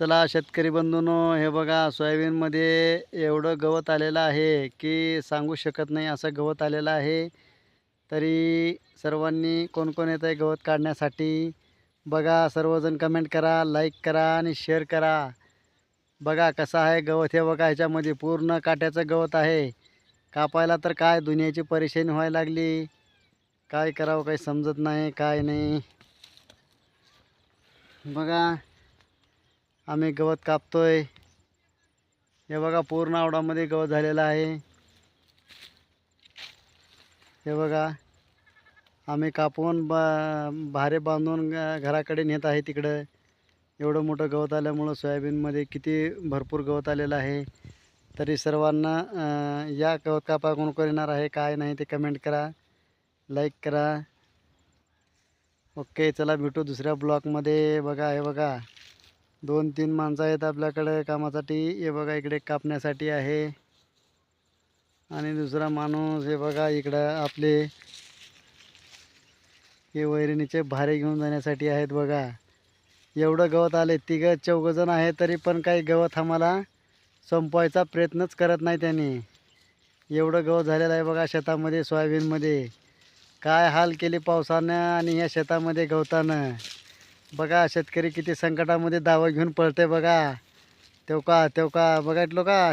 चला शेतकरी बंधूनो हे बघा सोयाबीनमध्ये एवढं गवत आलेलं आहे की सांगू शकत नाही असं गवत आलेलं आहे. तरी सर्वांनी कोण कोण येत आहे गवत काढण्यासाठी? बघा सर्वजण कमेंट करा लाईक करा आणि शेअर करा. बघा कसं आहे गवत? हे बघा ह्याच्यामध्ये पूर्ण काट्याचं गवत आहे. कापायला तर काय दुनियाची परेशानी व्हायला लागली. काय करावं काही समजत नाही काय नाही. बघा आम्ही गवत कापतोय. हे बघा पूर्ण आवडामध्ये गवत झालेलं आहे. हे बघा आम्ही कापून बा भारे बांधून घराकडे नेत आहे तिकडं. एवढं मोठं गवत आल्यामुळं सोयाबीनमध्ये किती भरपूर गवत आलेलं आहे. तरी सर्वांना या गवत कापा कोण करणार येणार आहे काय नाही ते कमेंट करा. लाईक करा. ओके चला भेटू दुसऱ्या ब्लॉकमध्ये बघा हे बघा. दोन तीन माणसं आहेत आपल्याकडे कामासाठी. हे बघा इकडे कापण्यासाठी आहे. आणि दुसरा माणूस हे बघा इकडं आपले हे वैरणीचे भारे घेऊन जाण्यासाठी आहेत बघा. एवढं गवत आले तिघं चौघजण आहे तरी पण काही गवत आम्हाला संपवायचा प्रयत्नच करत नाही त्यांनी. एवढं गवत झालेलं आहे बघा शेतामध्ये सोयाबीनमध्ये. काय हाल केले पावसानं आणि या शेतामध्ये गवतानं? बघा शेतकरी किती संकटामध्ये दावा घेऊन पळते बघा. तेव का तेव का? का?